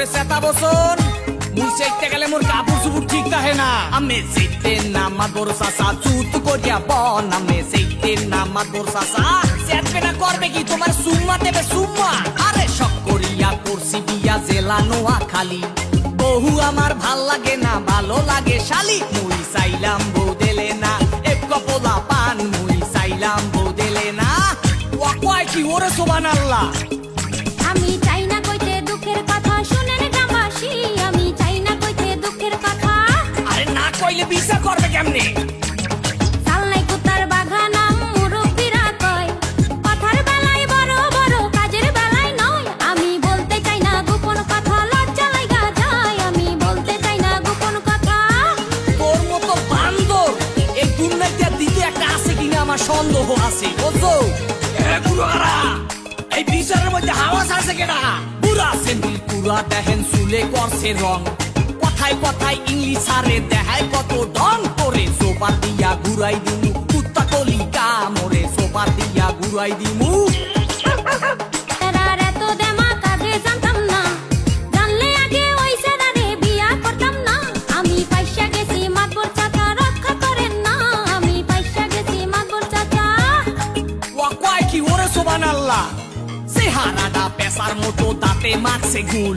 কথা বসন। মুই গেলে মোর কাপড় ঠিক থাকে না। আমি চুত করিয়া বন। আমি না করবে কি তোমার সুম্মা দেবে সুম্মা আরে করিয়া করছি বিয়া খালি। বহু আমার ভালো লাগে না, ভালো লাগে শালি। মুই চাইলাম বউ দেলে না। এক কপলা পান মুই চাইলাম বউ দেলে না। ওয়া কয় কি ওরে সোবান আল্লাহ। আমি আছে কিনা আমার সন্দেহ আছে বুঝছ? এই বিচারের মধ্যে হাওয়াস আছে কেনা বুড়া সেন্দিল পুরা দেখেন চুলে করছে রং। কথায় কথায় ইংলিশ আরে দেখায় কত ডং করে। সোপার দিয়া ঘুরাই দিমু কুত্তা কলি কামরে সোপার দিয়া ঘুরাই দিমু। তেরার এত দেমা কাজে জানতাম না। জানলে আগে ওই সেরারে বিয়া করতাম না। আমি পাইসা গেছি মাতবর চাচা রক্ষা করেন না। আমি পাইসা গেছি মাতবর চাচা। ওয়া কয় কি ওরে সোবান আল্লাহ চেহারাটা পেশার মতো দাঁতে মারছে গুল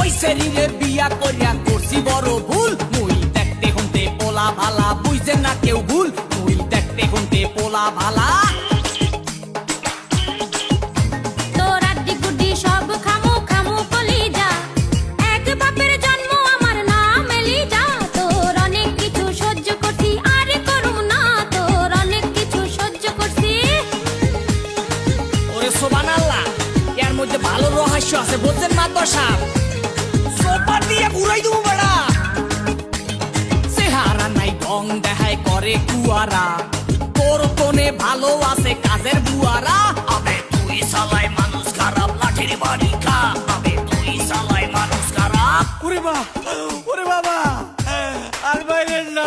ওই শরীরে বিয়া করিয়া আল্লাহ এর মধ্যে ভালো রহস্য আছে বলছেন সোপার দিয়ে ঘুরাই দেবো বেড়া। চেহারা নাই ঢং দেখায় করে কুয়ারা। তোর কোনে ভালো আছে কাজের বুয়ারা। আবে তুই সালাই মানুষ খারাপ, লাঠির বাড়ি খা আবে তুই সালাই মানুষ খারাপ। ওরে বাবা ওরে বাবা। আর বাইরের না